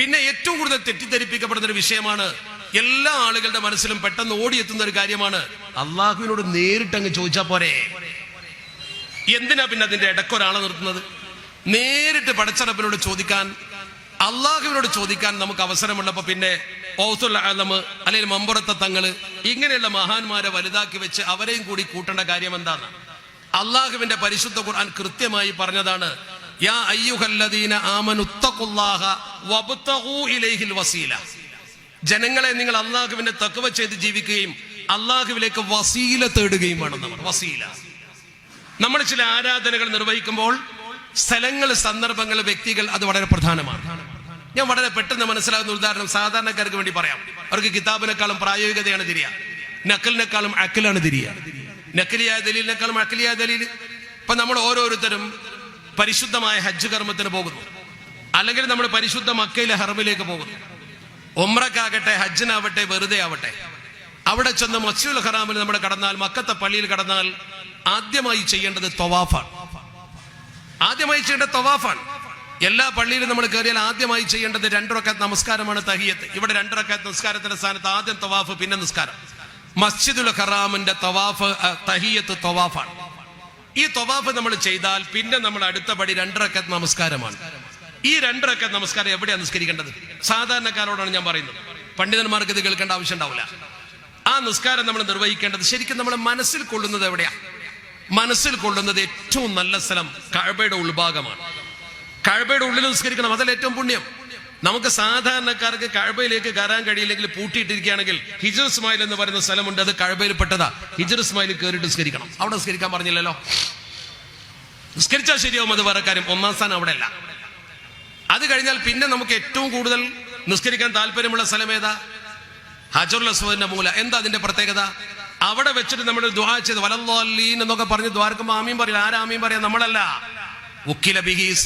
പിന്നെ ഏറ്റവും കൂടുതൽ തെറ്റിദ്ധരിപ്പിക്കപ്പെടുന്ന ഒരു വിഷയമാണ് എല്ലാ ആളുകളുടെ മനസ്സിലും പെട്ടെന്ന് ഓടിയെത്തുന്ന ഒരു കാര്യമാണ്. അള്ളാഹുവിനോട് നേരിട്ട് അങ്ങ് ചോദിച്ചാ പോരെ? എന്തിനാ പിന്നെ അതിന്റെ ഇടക്കൊരാളെ നിർത്തുന്നത്? നേരിട്ട് പടച്ചറപ്പിനോട് ചോദിക്കാൻ അള്ളാഹുവിനോട് ചോദിക്കാൻ നമുക്ക് അവസരമുള്ളപ്പോ പിന്നെ ആലമ് അല്ലെങ്കിൽ മമ്പുറത്തെ തങ്ങൾ ഇങ്ങനെയുള്ള മഹാന്മാരെ വലുതാക്കി വെച്ച് അവരെയും കൂടി കൂട്ടേണ്ട കാര്യം എന്താണ് അള്ളാഹുവിന്റെ പരിശുദ്ധ ഖുർആൻ കൃത്യമായി പറഞ്ഞതാണ് ജനങ്ങളെ നിങ്ങൾ അള്ളാഹുവിനെ തക്കവ ചെയ്ത് ജീവിക്കുകയും അള്ളാഹുവിലേക്ക് വസീല തേടുകയും വേണം വസീല. നമ്മൾ ചില ആരാധനകൾ നിർവഹിക്കുമ്പോൾ സ്ഥലങ്ങൾ സന്ദർഭങ്ങൾ വ്യക്തികൾ അത് വളരെ പ്രധാനമാണ്. ഞാൻ വളരെ പെട്ടെന്ന് മനസ്സിലാകുന്ന ഉദാഹരണം സാധാരണക്കാർക്ക് വേണ്ടി പറയാം. അവർക്ക് കിതാബിനേക്കാളും പ്രായോഗികതയാണ് തിരിയ. നക്കലിനേക്കാളും അക്കലാണ് തിരിയ. നക്കലിയായ ദലീലിനേക്കാളും അക്കലിയായ ദലീൽ. ഇപ്പൊ നമ്മൾ ഓരോരുത്തരും പരിശുദ്ധമായ ഹജ്ജ് കർമ്മത്തിന് പോകുന്നു. അല്ലെങ്കിൽ നമ്മൾ പരിശുദ്ധ മക്കയിലെ ഹറമിലേക്ക് പോകുന്നു. ഒമ്രക്കാകട്ടെ ഹജ്ജിനാവട്ടെ വെറുതെ ആവട്ടെ. അവിടെ ചെന്ന് മസ്യുൽ ഹറാമിൽ നമ്മൾ കടന്നാൽ മക്കത്തെ പള്ളിയിൽ കടന്നാൽ ആദ്യമായി ചെയ്യേണ്ടത് തൊവാഫാണ്. ആദ്യമായി ചെയ്യേണ്ടത് തൊവാഫാണ്. എല്ലാ പള്ളിയിലും നമ്മൾ കയറിയാൽ ആദ്യമായി ചെയ്യേണ്ടത് രണ്ടുറക്കാത്ത നമസ്കാരമാണ് തഹിയത്ത്. ഇവിടെ രണ്ടുറക്കാത്ത നമസ്കാരത്തിന്റെ സ്ഥാനത്ത് ആദ്യം തൊവാഫ് പിന്നെ നിസ്കാരം. മസ്ജിദുൽ ഹറാമിന്റെ തൊവാഫ് തഹിയത്ത് തൊവാഫാണ്. ഈ തൊവാഫ് നമ്മൾ ചെയ്താൽ പിന്നെ നമ്മൾ അടുത്ത പടി രണ്ടരക്കത്ത് നമസ്കാരമാണ്. ഈ രണ്ടരക്കത്ത് നമസ്കാരം എവിടെയാണ് നിസ്കരിക്കേണ്ടത്? സാധാരണക്കാരോടാണ് ഞാൻ പറയുന്നത്. പണ്ഡിതന്മാർക്ക് ഇത് കേൾക്കേണ്ട ആവശ്യം ഉണ്ടാവില്ല. ആ നിസ്കാരം നമ്മൾ നിർവഹിക്കേണ്ടത് ശരിക്കും നമ്മൾ മനസ്സിൽ കൊള്ളുന്നത് എവിടെയാ? മനസ്സിൽ കൊള്ളുന്നത് ഏറ്റവും നല്ല സ്ഥലം കഴബയുടെ ഉൾഭാഗമാണ്. കഴബയുടെ ഉള്ളിൽ നിസ്കരിക്കണം. അതല്ല ഏറ്റവും പുണ്യം. നമുക്ക് സാധാരണക്കാർക്ക് കഴബയിലേക്ക് കയറാൻ കഴിയില്ലെങ്കിൽ പൂട്ടിയിട്ടിരിക്കുകയാണെങ്കിൽ ഹിജർ ഇസ്മായിൽ എന്ന് പറയുന്ന സ്ഥലമുണ്ട് അത് കഴബയിൽ പെട്ടതാ. ഹിജർ ഇസ്മായിൽ കയറിയിട്ട് സ്കരിക്കണം അവിടെ സ്കരിക്കാൻ പറഞ്ഞില്ലല്ലോ? സ്കരിച്ചാൽ ശരിയാവും അത് വേറെ കാര്യം. ഒന്നാം സ്ഥാനം അവിടെ അല്ല അത് കഴിഞ്ഞാൽ പിന്നെ നമുക്ക് ഏറ്റവും കൂടുതൽ നിസ്കരിക്കാൻ താല്പര്യമുള്ള സ്ഥലം ഏതാ? ഹജറുൽ അസ്വദിന്റെ മൂല. എന്താ അതിന്റെ പ്രത്യേകത? അവിടെ വെച്ചിട്ട് നമ്മൾ ദ്വാ ചെയ്ത് വലല്ലീൻ എന്നൊക്കെ പറഞ്ഞ് ദ്വാരക്കുമ്പോ ആമീൻ പറയില്ല. ആരാമീൻ പറയാം? നമ്മളല്ല. ഉക്കില ബിഹി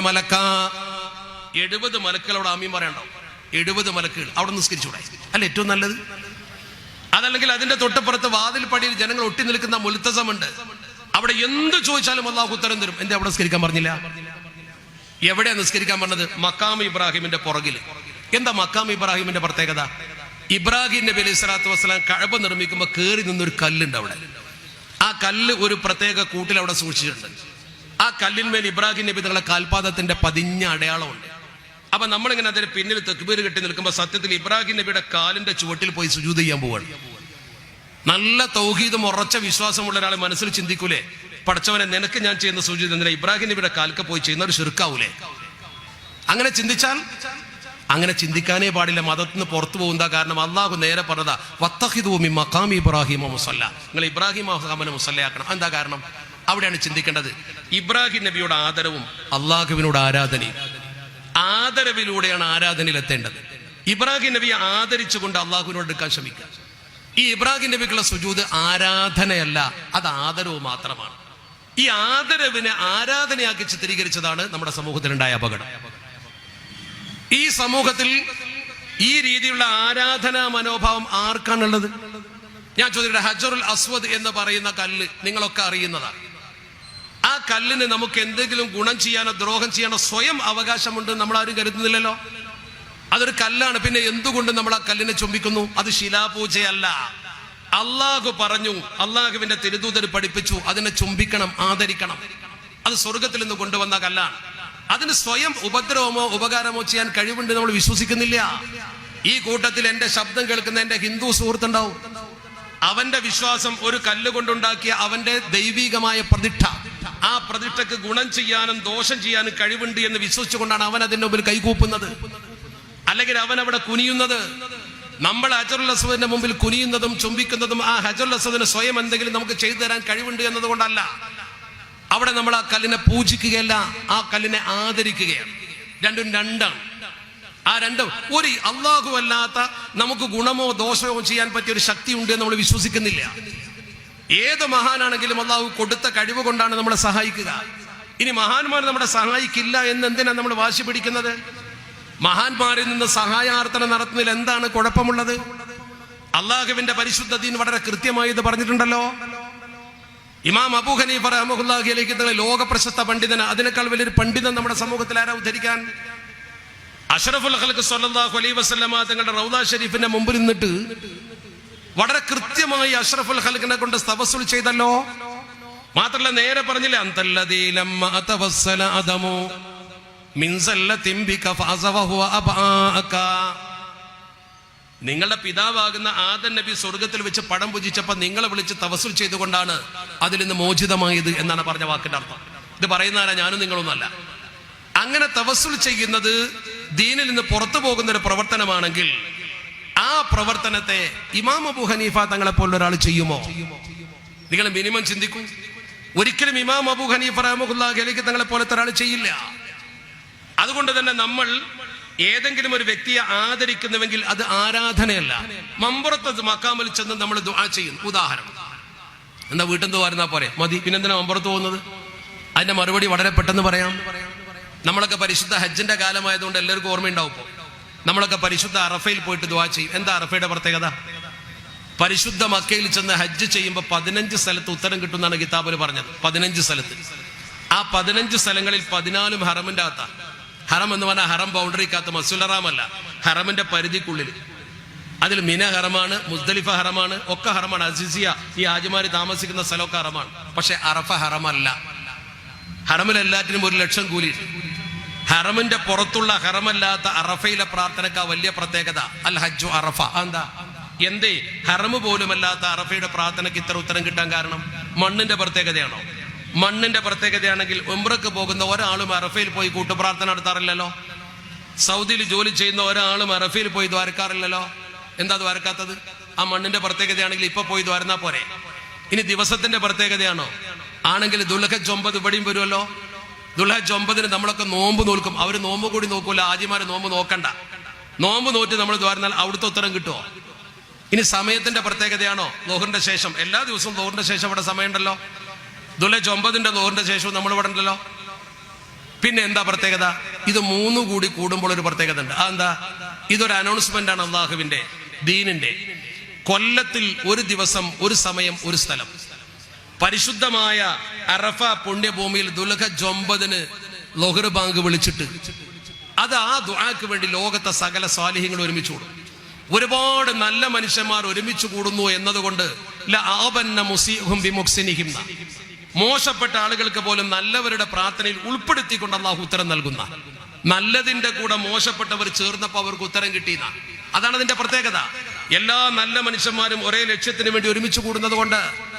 മലക്ക. എഴുപത് മലക്കുകളോട് ആമീൻ പറയണ്ടോ എഴുപത് മലക്കുകൾ. അവിടെ നിസ്കരിച്ചൂടെ. അല്ല ഏറ്റവും നല്ലത്? അതല്ലെങ്കിൽ അതിന്റെ തൊട്ടപ്പുറത്ത് വാതിൽ പടിയിൽ ജനങ്ങൾ ഒട്ടി നിൽക്കുന്ന മുൽത്തസമുണ്ട്. അവിടെ എന്ത് ചോദിച്ചാലും അള്ളാഹു ഉത്തരം തരും. എന്റെ അവിടെ നിസ്കരിക്കാൻ പറഞ്ഞില്ല? എവിടെയാ നിസ്കരിക്കാൻ പറഞ്ഞത്? മക്കാം ഇബ്രാഹിമിന്റെ പുറകിൽ എന്താ മക്കാം ഇബ്രാഹിമിന്റെ പ്രത്യേകത? ഇബ്രാഹിം നബി അലൈഹി സ്വലാത്തു വസ്സലാം കഴബ നിർമ്മിക്കുമ്പോൾ കയറി നിന്നൊരു കല്ലുണ്ട് അവിടെ. ആ കല്ല് ഒരു പ്രത്യേക കൂട്ടിൽ അവിടെ സൂക്ഷിച്ചിട്ടുണ്ട്. ആ കല്ലിന്മേൽ ഇബ്രാഹിം നബി തങ്ങളുടെ കാൽപാദത്തിന്റെ പതിഞ്ഞ അടയാളമുണ്ട്. അപ്പൊ നമ്മളിങ്ങനെ അതിന് പിന്നിൽ തെക്കുപേര് കെട്ടി നിൽക്കുമ്പോൾ സത്യത്തിൽ ഇബ്രാഹിം നബിയുടെ കാലിന്റെ ചുവട്ടിൽ പോയി സുജൂത് ചെയ്യാൻ പോവാണ്. നല്ല തൗഹീദും ഉറച്ച വിശ്വാസമുള്ള ഒരാളെ മനസ്സിൽ ചിന്തിക്കൂലേ? പഠിച്ചവനെ നിനക്ക് ഞാൻ ചെയ്യുന്ന സൂചിത എന്തിനാ? ഇബ്രാഹിം നബിയുടെ കാൽക്ക് പോയി ചെയ്യുന്ന ഒരു ചെറുക്കാവൂലേ അങ്ങനെ ചിന്തിച്ചാൽ? അങ്ങനെ ചിന്തിക്കാനേ പാടില്ല. മതത്തിൽ നിന്ന് പുറത്തു പോകുന്ന കാരണം അള്ളാഹു നേരെ പറഞ്ഞതാ വത്തഹിദൂമി മക്കാം ഇബ്രാഹിം മുസല്ല. നിങ്ങൾ ഇബ്രാഹിം മഹാമനെ മുസല്ലയാക്കണം എന്താ കാരണം? അവിടെയാണ് ചിന്തിക്കേണ്ടത്. ഇബ്രാഹിം നബിയുടെ ആദരവും അള്ളാഹുവിനോട് ആരാധനയും. ആദരവിലൂടെയാണ് ആരാധനയിൽ എത്തേണ്ടത് ഇബ്രാഹിം നബിയെ ആദരിച്ചുകൊണ്ട് അള്ളാഹുവിനോട് എടുക്കാൻ ശ്രമിക്കുക. ഈ ഇബ്രാഹിം നബിക്കുള്ള സുജൂത് ആരാധനയല്ല അത് ആദരവ് മാത്രമാണ്. ഈ ആദരവിനെ ആരാധനയാക്കി ചിത്രീകരിച്ചതാണ് നമ്മുടെ സമൂഹത്തിലുണ്ടായ അപകടം. ഈ സമൂഹത്തിൽ ഈ രീതിയിലുള്ള ആരാധനാ മനോഭാവം ആർക്കാണുള്ളത്? ഞാൻ ചോദിക്കട്ടെ ഹജറുൽ അസ്വദ് എന്ന് പറയുന്ന കല്ല് നിങ്ങളൊക്കെ അറിയുന്നതാണ് കല്ലിന് നമുക്ക് എന്തെങ്കിലും ഗുണം ചെയ്യാനോ ദ്രോഹം ചെയ്യാനോ സ്വയം അവകാശമുണ്ട് നമ്മൾ ആരും കരുതുന്നില്ലല്ലോ? അതൊരു കല്ലാണ്. പിന്നെ എന്തുകൊണ്ട് നമ്മൾ ആ കല്ലിനെ ചുംബിക്കുന്നു? അത് ശിലാപൂജയല്ല. അള്ളാഹു പറഞ്ഞു അള്ളാഹുവിന്റെ തിരുദൂതർ പഠിപ്പിച്ചു അതിനെ ചുംബിക്കണം ആദരിക്കണം. അത് സ്വർഗത്തിൽ നിന്ന് കൊണ്ടുവന്ന കല്ലാണ്. അതിന് സ്വയം ഉപദ്രവമോ ഉപകാരമോ ചെയ്യാൻ കഴിവുണ്ട് നമ്മൾ വിശ്വസിക്കുന്നില്ല. ഈ കൂട്ടത്തിൽ എന്റെ ശബ്ദം കേൾക്കുന്ന എന്റെ ഹിന്ദു സുഹൃത്തുണ്ടാവും. അവന്റെ വിശ്വാസം ഒരു കല്ല് കൊണ്ടുണ്ടാക്കിയ അവന്റെ ദൈവികമായ പ്രതിഷ്ഠ. ആ പ്രതിഷ്ഠക്ക് ഗുണം ചെയ്യാനും ദോഷം ചെയ്യാനും കഴിവുണ്ട് എന്ന് വിശ്വസിച്ചുകൊണ്ടാണ് അവൻ അതിന്റെ മുമ്പിൽ കൈകൂപ്പുന്നത്. അല്ലെങ്കിൽ അവൻ അവിടെ കുനിയുന്നത്. നമ്മൾ ഹജറുൽ അസ്വദിന്റെ മുമ്പിൽ കുനിയുന്നതും ചുംബിക്കുന്നതും ആ ഹജറുൽ അസ്വദിന് സ്വയം എന്തെങ്കിലും നമുക്ക് ചെയ്തു തരാൻ കഴിവുണ്ട് എന്നതുകൊണ്ടല്ല. അവിടെ നമ്മൾ ആ കല്ലിനെ പൂജിക്കുകയല്ല ആ കല്ലിനെ ആദരിക്കുകയാണ്. രണ്ടും രണ്ടാണ്. ആ രണ്ടും ഒരു അള്ളാഹു അല്ലാത്ത നമുക്ക് ഗുണമോ ദോഷമോ ചെയ്യാൻ പറ്റിയ ഒരു ശക്തി ഉണ്ട് എന്ന് നമ്മൾ വിശ്വസിക്കുന്നില്ല. ഏത് മഹാനാണെങ്കിലും അള്ളാഹു കൊടുത്ത കഴിവ് കൊണ്ടാണ് നമ്മളെ സഹായിക്കുക. ഇനി മഹാന്മാർ നമ്മളെ സഹായിക്കില്ല എന്ന് എന്തിനാണ് നമ്മൾ വാശി പിടിക്കുന്നത്? മഹാന്മാരിൽ നിന്ന് സഹായാർത്ഥന നടത്തുന്നതിൽ എന്താണ് കുഴപ്പമുള്ളത്? അള്ളാഹുവിന്റെ പരിശുദ്ധ ദീൻ വളരെ കൃത്യമായി ഇത് പറഞ്ഞിട്ടുണ്ടല്ലോ. ഇമാം അബൂ ഹനീഫ റഹമുല്ലാഹി അലൈഹി തങ്ങളെ ലോക പ്രശസ്ത പണ്ഡിതന് അതിനേക്കാൾ വലിയൊരു പണ്ഡിതൻ നമ്മുടെ സമൂഹത്തിൽ ആരാ ഉദ്ധരിക്കാൻ? അഷറഫുൽ ഖൽക്ക് സല്ലല്ലാഹു അലൈഹി വസല്ലമ തങ്ങളുടെ റൗദ ഷരീഫിന്റെ മുമ്പിൽ നിന്നിട്ട് വളരെ കൃത്യമായി അഷ്റഫുൽ ഖൽക്കിനെ കൊണ്ട് തവസ്സുൽ ചെയ്തല്ലോ. മാത്രല്ല നേരെ പറഞ്ഞില്ലേ നിങ്ങളുടെ പിതാവാകുന്ന ആദൻ നബി സ്വർഗത്തിൽ വെച്ച് പടം പൂജിച്ചപ്പോൾ നിങ്ങളെ വിളിച്ച് തവസുൽ ചെയ്തുകൊണ്ടാണ് അതിൽ നിന്ന് മോചിതമായത് എന്നാണ് പറഞ്ഞ വാക്കിന്റെ അർത്ഥം. ഇത് പറയുന്നതാരാ? ഞാനും നിങ്ങളൊന്നല്ല അങ്ങനെ തവസുൽ ചെയ്യുന്നത് ദീനിൽ നിന്ന് പുറത്തു പോകുന്ന ഒരു പ്രവർത്തനമാണെങ്കിൽ ആ പ്രവർത്തനത്തെ ഇമാം അബു ഹനീഫ തങ്ങളെ പോലുള്ള ഒരാൾ ചെയ്യുമോ? നിങ്ങൾ മിനിമം ചിന്തിക്കും. ഒരിക്കലും ഇമാം അബു ഹനീഫ റഹമുല്ലാ ഗലിക്ക് തങ്ങളെ പോലത്തെ ഒരാൾ ചെയ്യില്ല. അതുകൊണ്ട് തന്നെ നമ്മൾ ഏതെങ്കിലും ഒരു വ്യക്തിയെ ആദരിക്കുന്നുവെങ്കിൽ അത് ആരാധനയല്ല. മമ്പുറത്ത് മക്കാമിൽ ചെന്ന് നമ്മൾ ദുആ ചെയ്യുന്നു ഉദാഹരണം. എന്താ വീട്ടിൽ നിന്ന് വരുന്നാ പോരെ? മതി. പിന്നെന്തിനാ മമ്പുറത്ത് പോകുന്നത്? അതിന്റെ മറുപടി വളരെ പെട്ടെന്ന് പറയാം. നമ്മളൊക്കെ പരിശുദ്ധ ഹജ്ജിന്റെ കാലമായതുകൊണ്ട് എല്ലാവർക്കും ഓർമ്മയുണ്ടാവും നമ്മളൊക്കെ പരിശുദ്ധ അറഫയിൽ പോയിട്ട് ദുആ ചെയ്യും. എന്താ അറഫയുടെ പ്രത്യേകത? പരിശുദ്ധ മക്കയിൽ ചെന്ന് ഹജ്ജ് ചെയ്യുമ്പോൾ പതിനഞ്ച് സ്ഥലത്ത് ഉത്തരം കിട്ടുമെന്നാണ് കിതാബിൽ പറഞ്ഞത്. പതിനഞ്ച് സ്ഥലത്ത്. ആ പതിനഞ്ച് സ്ഥലങ്ങളിൽ പതിനാലും ഹറമിന്റെ അകത്താ. ഹറം എന്ന് പറഞ്ഞാൽ ഹറം ബൗണ്ടറിക്കകത്ത് മസുലറാമല്ല ഹറമിന്റെ പരിധിക്കുള്ളിൽ. അതിൽ മിന ഹറമാണ് മുസ്ദലിഫ ഹറമാണ് ഒക്കെ ഹറമാണ്. അസിസിയ ഈ ആജിമാര് താമസിക്കുന്ന സ്ഥലമൊക്കെ ഹറമാണ്. പക്ഷെ അറഫ ഹറമല്ല. ഹറമിൽ എല്ലാറ്റിനും ഒരു ലക്ഷം കൂലി ഹറമിന്റെ പുറത്തുള്ള ഹറമല്ലാത്ത അറഫയിലെ പ്രാർത്ഥനക്ക വലിയ പ്രത്യേകത. അൽ ഹജ്ജു അറഫ. എന്താ എന്തേ? ഹറമ് പോലുമല്ലാത്ത അറഫയുടെ പ്രാർത്ഥനയ്ക്ക് ഇത്ര ഉത്തരം കിട്ടാൻ കാരണം മണ്ണിന്റെ പ്രത്യേകതയാണോ? മണ്ണിന്റെ പ്രത്യേകതയാണെങ്കിൽ ഉംറക്ക് പോകുന്ന ഒരാളും അറഫയിൽ പോയി കൂട്ടുപ്രാർത്ഥന നടത്താറില്ലല്ലോ? സൗദിയിൽ ജോലി ചെയ്യുന്ന ഒരാളും അറഫയിൽ പോയി ദ്വാരക്കാറില്ലല്ലോ? എന്താ ദ്വാരക്കാത്തത്? ആ മണ്ണിന്റെ പ്രത്യേകതയാണെങ്കിൽ ഇപ്പൊ പോയി ദ്വാരന്നാ പോരെ. ഇനി ദിവസത്തിന്റെ പ്രത്യേകതയാണോ? ആണെങ്കിൽ ദുൽഹജ് ഒമ്പത് ഇവിടെയും വരുമല്ലോ? ദുൽഹജ് ഒമ്പതിന് നമ്മളൊക്കെ നോമ്പ് നോൽക്കും. അവർ നോമ്പ് കൂടി നോക്കൂല ആദ്യമാരെ നോമ്പ് നോക്കണ്ട. നോമ്പ് നോറ്റ് നമ്മൾ ദ്വാരന്നാൽ അവിടുത്തെ ഉത്തരം കിട്ടുമോ ഇനി സമയത്തിന്റെ പ്രത്യേകതയാണോ? ലോഹറിന്റെ ശേഷം. എല്ലാ ദിവസവും ലോഹറിന്റെ ശേഷം ഇവിടെ സമയമുണ്ടല്ലോ. ദുൽഹജ് ഒമ്പതിന്റെ ലോഹറിന്റെ ശേഷവും നമ്മൾ ഇവിടെ ഉണ്ടല്ലോ. പിന്നെ എന്താ പ്രത്യേകത? ഇത് മൂന്ന് കൂടി കൂടുമ്പോൾ ഒരു പ്രത്യേകത ഉണ്ട്. അതെന്താ? ഇതൊരു അനൗൺസ്മെന്റ് ആണ് അള്ളാഹുവിന്റെ ദീനിന്റെ. കൊല്ലത്തിൽ ഒരു ദിവസം ഒരു സമയം ഒരു സ്ഥലം. പരിശുദ്ധമായ അറഫ പുണ്യഭൂമിയിൽ ദുൽഹജ് ഒമ്പതിന് ലൊഹർ ബാങ്ക് വിളിച്ചിട്ട്. അത് ആ ദുആക്ക് വേണ്ടി ലോകത്തെ സകല സ്വാലിഹ്യങ്ങൾ ഒരുമിച്ച് കൂടും. ഒരുപാട് നല്ല മനുഷ്യന്മാർ ഒരുമിച്ച് കൂടുന്നു എന്നതുകൊണ്ട് മോശപ്പെട്ട ആളുകൾക്ക് പോലും നല്ലവരുടെ പ്രാർത്ഥനയിൽ ഉൾപ്പെടുത്തിക്കൊണ്ട് അള്ളാഹു ഉത്തരം നൽകുന്ന. നല്ലതിന്റെ കൂടെ മോശപ്പെട്ടവർ ചേർന്നപ്പോൾ അവർക്ക് ഉത്തരം കിട്ടിയെന്ന അതാണ് അതിന്റെ പ്രത്യേകത. എല്ലാ നല്ല മനുഷ്യന്മാരും ഒരേ ലക്ഷ്യത്തിന് വേണ്ടി ഒരുമിച്ച് കൂടുന്നത് കൊണ്ട്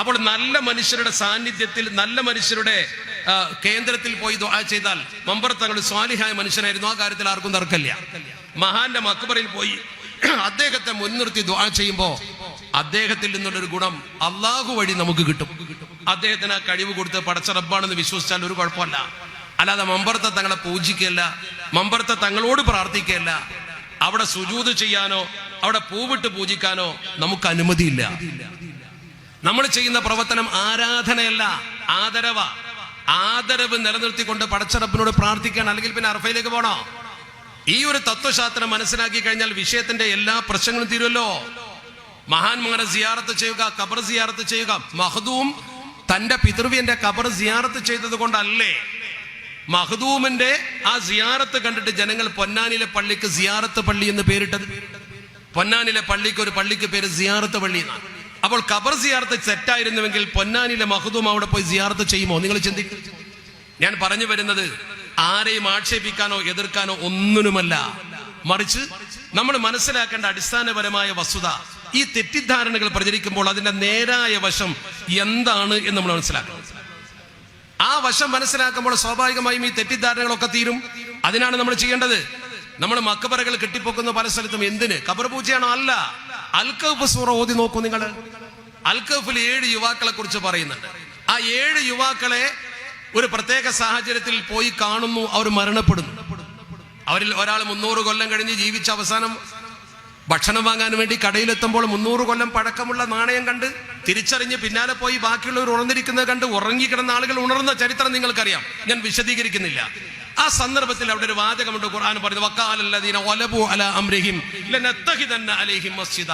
അപ്പോൾ നല്ല മനുഷ്യരുടെ സാന്നിധ്യത്തിൽ നല്ല മനുഷ്യരുടെ കേന്ദ്രത്തിൽ പോയി ചെയ്താൽ മമ്പർ തങ്ങൾ സ്വാലിഹായ മനുഷ്യനായിരുന്നു. ആ കാര്യത്തിൽ ആർക്കും തർക്കമില്ല. മഹാന്റെ മക്ബറയിൽ പോയി അദ്ദേഹത്തെ മുൻനിർത്തി ദ്വാ ചെയ്യുമ്പോ അദ്ദേഹത്തിൽ നിന്നുള്ളൊരു ഗുണം അള്ളാഹു വഴി നമുക്ക് കിട്ടും. അദ്ദേഹത്തിന് ആ കഴിവ് കൊടുത്ത് പടച്ച റബ്ബാണെന്ന് വിശ്വസിച്ചാൽ ഒരു കുഴപ്പമല്ല. അല്ലാതെ മമ്പർത്ത തങ്ങളെ പൂജിക്കുകയല്ല മമ്പർത്ത തങ്ങളോട് പ്രാർത്ഥിക്കുകയല്ല. അവിടെ സുജൂത് ചെയ്യാനോ അവിടെ പൂവിട്ട് പൂജിക്കാനോ നമുക്ക് അനുമതിയില്ല. നമ്മൾ ചെയ്യുന്ന പ്രവർത്തനം ആരാധനയല്ല ആദരവ. ആദരവ് നിലനിർത്തിക്കൊണ്ട് പടച്ചറപ്പിനോട് പ്രാർത്ഥിക്കാൻ അല്ലെങ്കിൽ പിന്നെ അർഫയിലേക്ക് പോണോ? ഈ ഒരു തത്വശാസ്ത്രം മനസ്സിലാക്കി കഴിഞ്ഞാൽ വിഷയത്തിന്റെ എല്ലാ പ്രശ്നങ്ങളും തീരുമല്ലോ. മഹാന്മാരെ സിയാറത്ത് ചെയ്യുക കബർ സിയാറത്ത് ചെയ്യുക. മഹദൂം തന്റെ പിതൃവ്യന്റെ കബർ സിയാറത്ത് ചെയ്തത് കൊണ്ടല്ലേ? മഹദൂമിന്റെ ആ സിയാറത്ത് കണ്ടിട്ട് ജനങ്ങൾ പൊന്നാനിലെ പള്ളിക്ക് സിയാറത്ത് പള്ളി എന്ന് പേരിട്ടത്? പൊന്നാനിലെ പള്ളിക്ക് ഒരു പള്ളിക്ക് പേര് സിയാറത്ത് പള്ളി എന്നാണ്. അപ്പോൾ ഖബർ സിയാർത്ത് സെറ്റായിരുന്നുവെങ്കിൽ പൊന്നാനിലെ മഹദൂം അവിടെ പോയി സിയാർത്ത് ചെയ്യുമോ? നിങ്ങൾ ചിന്തിക്കും. ഞാൻ പറഞ്ഞു വരുന്നത് ആരെയും ആക്ഷേപിക്കാനോ എതിർക്കാനോ ഒന്നിനുമല്ല. മറിച്ച് നമ്മൾ മനസ്സിലാക്കേണ്ട അടിസ്ഥാനപരമായ വസ്തുത ഈ തെറ്റിദ്ധാരണകൾ പ്രചരിക്കുമ്പോൾ അതിന്റെ നേരായ വശം എന്താണ് എന്ന് നമ്മൾ മനസ്സിലാക്കണം. ആ വശം മനസ്സിലാക്കുമ്പോൾ സ്വാഭാവികമായും ഈ തെറ്റിദ്ധാരണകളൊക്കെ തീരും. അതിനാണ് നമ്മൾ ചെയ്യേണ്ടത്. നമ്മൾ മക്കബറകൾ കെട്ടിപ്പൊക്കുന്ന പല സ്ഥലത്തും. എന്തിന്? കബർ പൂജയാണോ അല്ല. അൽക്കഫ് സൂറ ഓതി നോക്കൂ നിങ്ങൾ അൽക്കഫിൽ ഏഴ് യുവാക്കളെ കുറിച്ച് പറയുന്നുണ്ട്. ആ ഏഴ് യുവാക്കളെ ഒരു പ്രത്യേക സാഹചര്യത്തിൽ പോയി കാണുന്നു അവർ മരണപ്പെടുന്നു. അവരിൽ ഒരാൾ മുന്നൂറ് കൊല്ലം കഴിഞ്ഞ് ജീവിച്ച അവസാനം ഭക്ഷണം വാങ്ങാൻ വേണ്ടി കടയിലെത്തുമ്പോൾ മുന്നൂറ് കൊല്ലം പഴക്കമുള്ള നാണയം കണ്ട് തിരിച്ചറിഞ്ഞ് പിന്നാലെ പോയി ബാക്കിയുള്ളവർ ഉണർന്നിരിക്കുന്നത് കണ്ട് ഉറങ്ങിക്കിടന്ന ആളുകൾ ഉണർന്ന ചരിത്രം നിങ്ങൾക്കറിയാം. ഞാൻ വിശദീകരിക്കുന്നില്ല. ആ സന്ദർഭത്തിൽ അവിടെ ഒരു വാചകമുണ്ട് ഖുർആൻ പറയുന്നത് വക്കാലല്ലദീന ഒലബു അല അംരിഹിം ലനത്തഖിദന്ന അലൈഹിം മസ്ജിദ.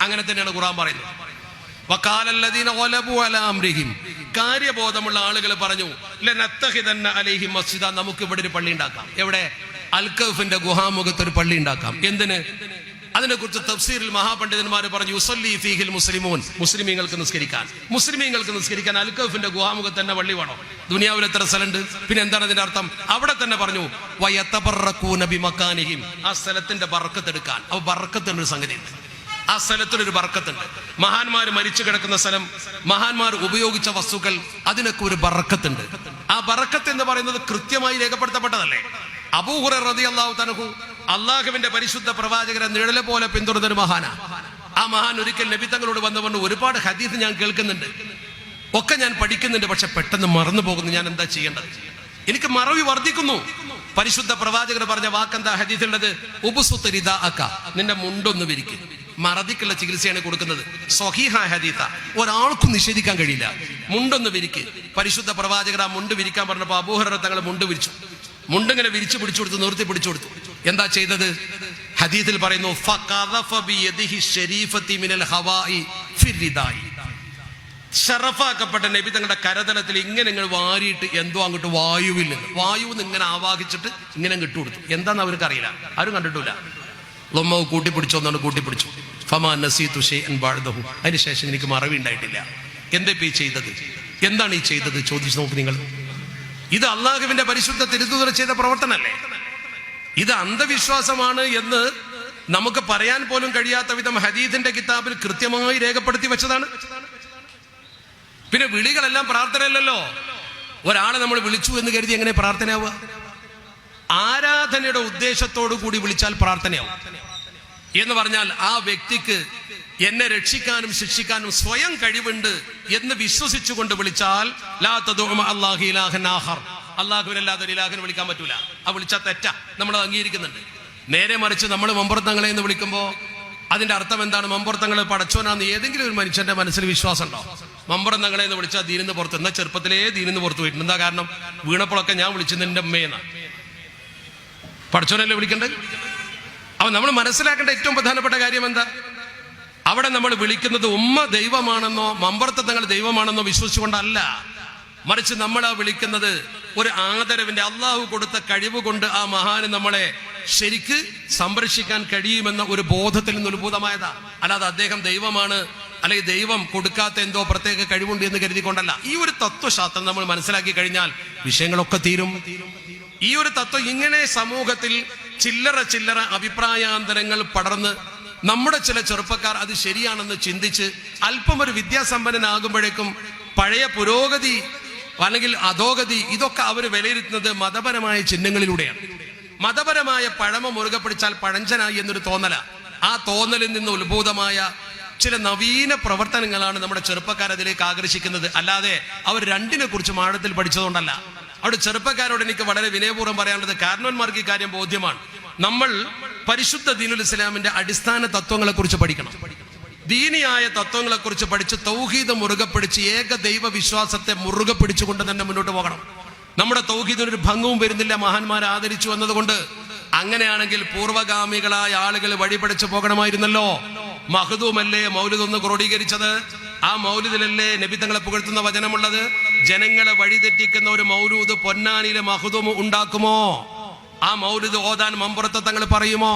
അങ്ങനെ തന്നെയാണ് ഖുർആൻ പറയുന്നത്. വക്കാലല്ലദീന ഒലബു അല അംരിഹിം. കാര്യബോധമുള്ള ആളുകൾ പറഞ്ഞു ലനത്തഖിദന്ന അലൈഹിം മസ്ജിദ നമുക്ക് ഇവിടെ ഒരു പള്ളി ഉണ്ടാക്കാം. എവിടെ? അൽക്കഫിന്റെ ഗുഹാമുഖത്ത് ഒരു പള്ളി ഉണ്ടാക്കാം. എന്തിന്? അതിനെക്കുറിച്ച് തഫ്സീറിൽ മഹാപണ്ഡിതന്മാർ പറഞ്ഞു യുസല്ലി ഫീഹിൽ മുസ്ലിമോൻ. മുസ്ലിമീങ്ങൾക്ക് നിസ്കരിക്കാൻ. മുസ്ലിമീങ്ങൾക്ക് നിസ്കരിക്കാൻ അൽക്കഫിന്റെ ഗുഹാമുഖത്ത് തന്നെ വള്ളി വേണം? ദുനിയാവിൽ എത്ര സ്ഥലമുണ്ട്? പിന്നെ എന്താണ് അതിന്റെ അർത്ഥം? അവിടെ തന്നെ പറഞ്ഞു വയത്തബറക്കൂന ബിമക്കാനിഹിം. ആ സ്ഥലത്തിന്റെ ബർക്കത്തെടുക്കാൻ ബർക്കത്ത് ഒരു സംഗതി ഉണ്ട് ആ സ്ഥലത്തിനൊരു ബർക്കത്തുണ്ട് മഹാന്മാർ മരിച്ചു കിടക്കുന്ന സ്ഥലം മഹാന്മാർ ഉപയോഗിച്ച വസ്തുക്കൾ അതിനൊക്കെ ഒരു ബറക്കത്തുണ്ട്. ആ ബർക്കത്ത് എന്ന് പറയുന്നത് കൃത്യമായി രേഖപ്പെടുത്തപ്പെട്ടതല്ലേ? അബൂഹുറ റതി അള്ളാഹു തനഹു അള്ളാഹുവിന്റെ പരിശുദ്ധ പ്രവാചകരെ നിഴലെ പോലെ പിന്തുടർന്നൊരു മഹാന. ആ മഹാൻ ഒരിക്കൽ നബി തങ്ങളോട് വന്നുകൊണ്ട് ഒരുപാട് ഹദീസ് ഞാൻ കേൾക്കുന്നുണ്ട്. ഒക്കെ ഞാൻ പഠിക്കുന്നുണ്ട് പക്ഷെ പെട്ടെന്ന് മറന്നു പോകുന്നു. ഞാൻ എന്താ ചെയ്യേണ്ടത്? എനിക്ക് മറവി വർദ്ധിക്കുന്നു. പരിശുദ്ധ പ്രവാചകർ പറഞ്ഞ വാക്കെന്താ ഹദീസുള്ളത് ഉപസുത്തരിത അക്ക നിന്റെ മുണ്ടൊന്ന് വിരിക്കും. മറതിക്കുള്ള ചികിത്സയാണ് കൊടുക്കുന്നത്. സ്വഹീഹ ഹദീത്ത ഒരാൾക്കും നിഷേധിക്കാൻ കഴിയില്ല. മുണ്ടൊന്ന് വിരിക്ക്. പരിശുദ്ധ പ്രവാചകർ ആ മുണ്ട് വിരിക്കാൻ പറഞ്ഞപ്പോൾ അബൂഹറ മുണ്ട് വിരിച്ചു. മുണ്ടിങ്ങനെ വിരിച്ചു പിടിച്ചു കൊടുത്തു നിർത്തി പിടിച്ചു കൊടുത്തു. എന്താ ചെയ്തത്? ഹദീത്തിൽ പറയുന്നു ഷറഫാക്കപ്പെട്ട നബി തങ്ങളുടെ കരതലത്തിൽ ഇങ്ങനെ ഇങ്ങനെ വാരിയിട്ട് എന്തോ അങ്ങോട്ട് വായുവിൽ നിന്ന് വായുവിൽ നിന്ന് ഇങ്ങനെ ആവാഹിച്ചിട്ട് ഇങ്ങനെ കിട്ടുകൊടുത്തു എന്താന്ന് അവർക്ക് അറിയില്ല. ആരും കണ്ടിട്ടില്ല. ലൊമ്മവ് കൂട്ടിപ്പിടിച്ചു എന്നാണ് കൂട്ടിപ്പിടിച്ചു. ഫമാ നസീതു ഷെയ്അൻ ബാഴ്ദഹു അതിനുശേഷം എനിക്ക് മറവി ഉണ്ടായിട്ടില്ല. എന്താ ഈ ചെയ്തത്? എന്താണ് ഈ ചെയ്തത്? ചോദിച്ചു നോക്ക് നിങ്ങൾ. ഇത് അള്ളാഹുവിന്റെ പരിശുദ്ധ തിരുത്തുതൽ ചെയ്ത പ്രവർത്തനമല്ലേ? ഇത് അന്ധവിശ്വാസമാണ് എന്ന് നമുക്ക് പറയാൻ പോലും കഴിയാത്ത വിധം ഹദീദിന്റെ കിതാബിൽ കൃത്യമായി രേഖപ്പെടുത്തി വെച്ചതാണ്. പിന്നെ വിളികളെല്ലാം പ്രാർത്ഥനയല്ലല്ലോ. ഒരാളെ നമ്മൾ വിളിച്ചു എന്ന് കരുതി എങ്ങനെ പ്രാർത്ഥനയാവുക? ആരാധനയുടെ ഉദ്ദേശത്തോടു കൂടി വിളിച്ചാൽ പ്രാർത്ഥനയാവും. എന്ന് പറഞ്ഞാൽ ആ വ്യക്തിക്ക് എന്നെ രക്ഷിക്കാനും ശിക്ഷിക്കാനും സ്വയം കഴിവുണ്ട് എന്ന് വിശ്വസിച്ചുകൊണ്ട് വിളിച്ചാൽ ഇലാഹൻ ആഖർ അല്ലാഹുവിനല്ലാതെ ഒരു ഇലാഹിനെ വിളിക്കാൻ പറ്റൂല. ആ വിളിച്ച തെറ്റ. നമ്മൾ അംഗീകരിക്കുന്നുണ്ട്. നേരെ മറിച്ച് നമ്മൾ മമ്പുറത്തങ്ങളെ എന്ന് വിളിക്കുമ്പോൾ അതിന്റെ അർത്ഥം എന്താണ്? മമ്പുറത്തങ്ങളെ പടച്ചോനാന്ന് ഏതെങ്കിലും ഒരു മനുഷ്യന്റെ മനസ്സിൽ വിശ്വാസം ഉണ്ടോ മമ്പുറത്തങ്ങളെ എന്ന് വിളിച്ചാൽ ദീനിന്ന് പുറത്ത് എന്നാ ചെറുപ്പത്തിലേ ദീനിന്ന് പുറത്ത് പോയിട്ടുണ്ട്. എന്താ കാരണം? വീണപ്പോഴൊക്കെ ഞാൻ വിളിച്ചത് എന്റെ അമ്മയെന്നാണ് പടച്ചോനല്ലേ വിളിക്കണ്ടേ? അപ്പൊ നമ്മൾ മനസ്സിലാക്കേണ്ട ഏറ്റവും പ്രധാനപ്പെട്ട കാര്യം എന്താ? അവിടെ നമ്മൾ വിളിക്കുന്നത് ഉമ്മ ദൈവമാണെന്നോ മമ്പർത്തങ്ങൾ ദൈവമാണെന്നോ വിശ്വസിച്ചുകൊണ്ടല്ല. മറിച്ച് നമ്മൾ ആ വിളിക്കുന്നത് ഒരു ആദരവിന്റെ അള്ളാഹു കൊടുത്ത കഴിവ് കൊണ്ട് ആ മഹാന് നമ്മളെ ശരിക്ക് സംരക്ഷിക്കാൻ കഴിയുമെന്ന ഒരു ബോധത്തിൽ നിന്ന് ഉത്ഭുതമായതാ അല്ലാതെ അദ്ദേഹം ദൈവമാണ് അല്ലെങ്കിൽ ദൈവം കൊടുക്കാത്ത എന്തോ പ്രത്യേക കഴിവുണ്ട് എന്ന് കരുതിക്കൊണ്ടല്ല. ഈ ഒരു തത്വശാസ്ത്രം നമ്മൾ മനസ്സിലാക്കി കഴിഞ്ഞാൽ വിഷയങ്ങളൊക്കെ തീരും. ഈ ഒരു തത്വം ഇങ്ങനെ സമൂഹത്തിൽ ചില്ലറ ചില്ലറ അഭിപ്രായാന്തരങ്ങൾ പടർന്ന് നമ്മുടെ ചില ചെറുപ്പക്കാർ അത് ശരിയാണെന്ന് ചിന്തിച്ച് അല്പം ഒരു വിദ്യാസമ്പന്നനാകുമ്പോഴേക്കും പഴയ പുരോഗതി അല്ലെങ്കിൽ അധോഗതി ഇതൊക്കെ അവർ വിലയിരുത്തുന്നത് മതപരമായ ചിഹ്നങ്ങളിലൂടെയാണ്. മതപരമായ പഴമ മുറുകെ പിടിച്ചാൽ പഴഞ്ചനായി എന്നൊരു തോന്നല. ആ തോന്നലിൽ നിന്ന് ഉത്ഭൂതമായ ചില നവീന പ്രവർത്തനങ്ങളാണ് നമ്മുടെ ചെറുപ്പക്കാർ അതിലേക്ക് ആകർഷിക്കുന്നത്. അല്ലാതെ അവർ രണ്ടിനെ കുറിച്ച് ആഴത്തിൽ പഠിച്ചതുകൊണ്ടല്ല. അവിടെ ചെറുപ്പക്കാരോട് എനിക്ക് വളരെ വിനയപൂർവം പറയാനുള്ളത് കാരണവന്മാർക്ക് ഈ കാര്യം ബോധ്യമാണ്. നമ്മൾ പരിശുദ്ധ ദീനുൽ ഇസ്ലാമിന്റെ അടിസ്ഥാന തത്വങ്ങളെ കുറിച്ച് പഠിക്കണം. ദീനിയായ തത്വങ്ങളെക്കുറിച്ച് പഠിച്ച് തൗഹീദ് മുറുകെ പിടിച്ച് ഏക ദൈവ വിശ്വാസത്തെ മുറുകെ പിടിച്ചുകൊണ്ട് തന്നെ മുന്നോട്ട് പോകണം. നമ്മുടെ തൗഹീദിനൊരു ഭംഗവും വരുന്നില്ല. മഹാന്മാരെ ആദരിച്ചു എന്നതുകൊണ്ട് അങ്ങനെയാണെങ്കിൽ പൂർവഗാമികളായ ആളുകൾ വഴിപഠിച്ചു പോകണമായിരുന്നല്ലോ. മഹദൂമല്ലേ മൗലിദ് ഒന്ന് ക്രോഡീകരിച്ചത്? ആ മൗലിദിലല്ലേ നബി തങ്ങളെ പുകഴ്ത്തുന്ന വചനമുള്ളത്? ജനങ്ങളെ വഴിതെറ്റിക്കുന്ന ഒരു മൗലൂദ് പൊന്നാനിയിലെ മഹദൂം ഉണ്ടാക്കുമോ? ആ മൗലിദ് ഓതാൻ മമ്പുറത്തെ തങ്ങൾ പറയുമോ?